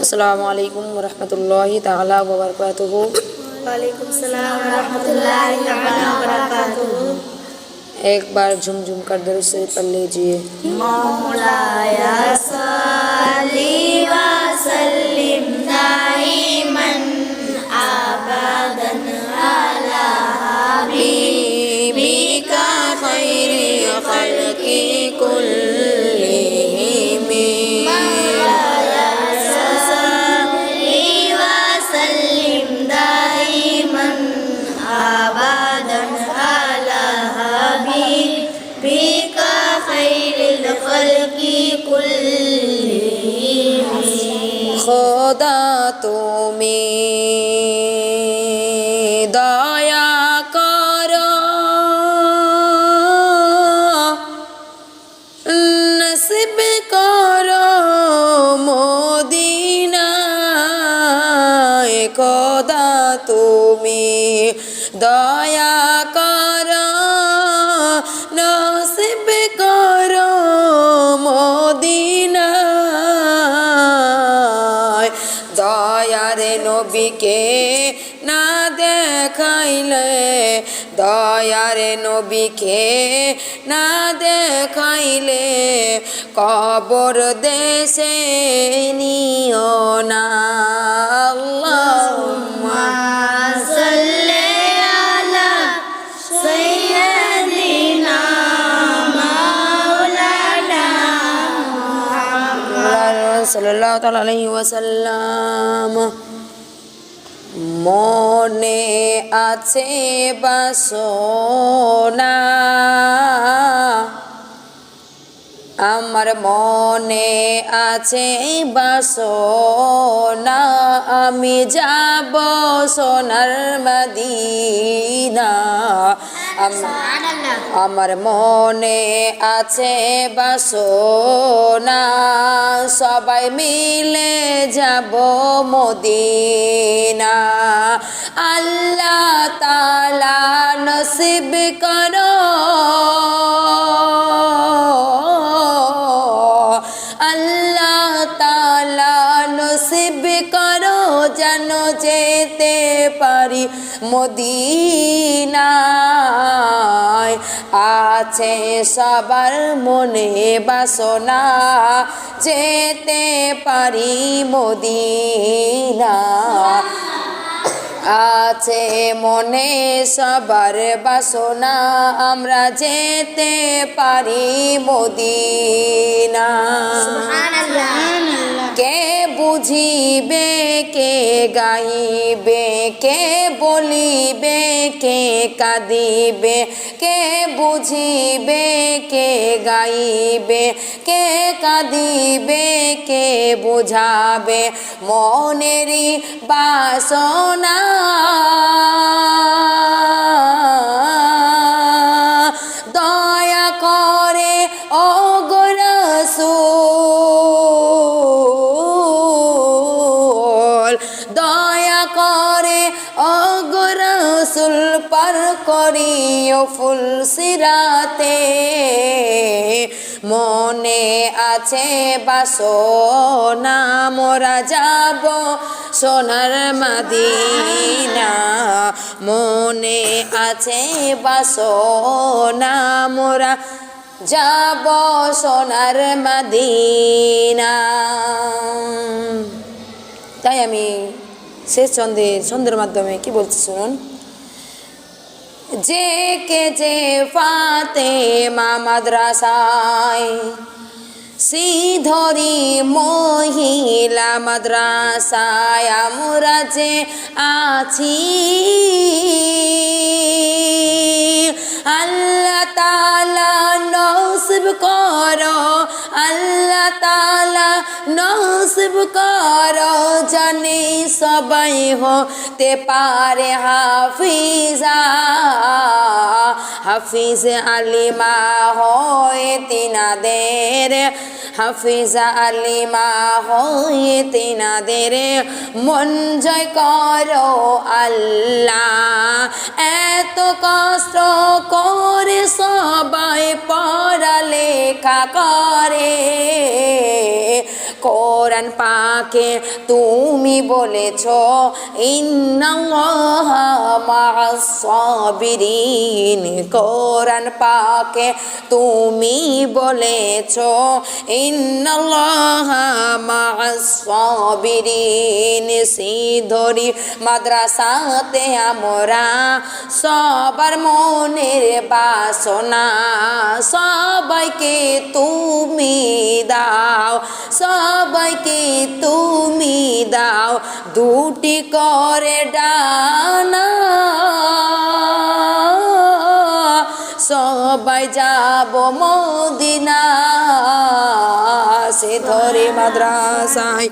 अस्सलाम वालेकुम रहमतुल्लाहि ताला व बरकातुहू वालेकुम सलाम रहमतुल्लाहि ताला व बरकातुहू एक बार झुमझुम कर दर से पढ़ लीजिए। मौलाया सल्ली वा सल्ली দয়া করো, নসিব করো মদিনায়। দয়ারে নবীকে না দেখাইলে দয়ারে নবীকে না দেখাইলে, কবর দেশে নিও না। আল্লাহুম্মা ওয়াসাল্লাম। মনে আছে বাসনা। আমার মনে আছে বাসনা। আমি যাব সোনার মদিনা। আমার মনে আছে বাসনা সবাই মিলে যাব মদিনা। আল্লাহ তালা নসিব করো যেন যেতে পারি মদিনায়। আছে সবার মনে বাসনা, যেতে পারি মদিনা আছে মনে সবার বাসনা, আমরা যেতে পারি মদিনা বুঝিবে কে গাইবে, কে বলিবে, কে কাঁদিবে, কে বুঝিবে, কে গাইবে, কে কাঁদিবে, কে বুঝাবে মনেরই বাসনা। ফুল সিরাতে মনে আছে বাসনা, মোরা যাব সোনার মাদিনা। মনে আছে বাসনা, মোরা যাব সোনার মাদিনা। তাই আমি শেষ ছন্দে, ছন্দের মাধ্যমে কি বলছি শুনুন? যে কে যে ফাতে মাদ্রাসায় শ্রীধরি মহিলা মাদ্রাসায় আমরা যে আছি তালা নসিব কর, জানি সবাই হতে পারে হাফিজা। হাফিজ আলিমা হয় তিনাদের, হাফিজা আলিমা হয় তিনাদের মন জয় করো আল্লাহ। এত কষ্ট করে পড়ালেখা করে কোরআন পাকে তুমি বলেছ ইন্নাল্লাহা সাবিরিন, কোরআন পাকে তুমি বলেছ, ইন্নাল্লাহা মা'আস সাবিরিন, সিধরি মাদ্রাসাতে আমরা সবার মনের বাসনা, সবাইকে তুমি দাও, সবাইকে তুমি দাও, দুটি করে ডানা সবাই যাব মদিনা সে ধরে মাদ্রাসায়।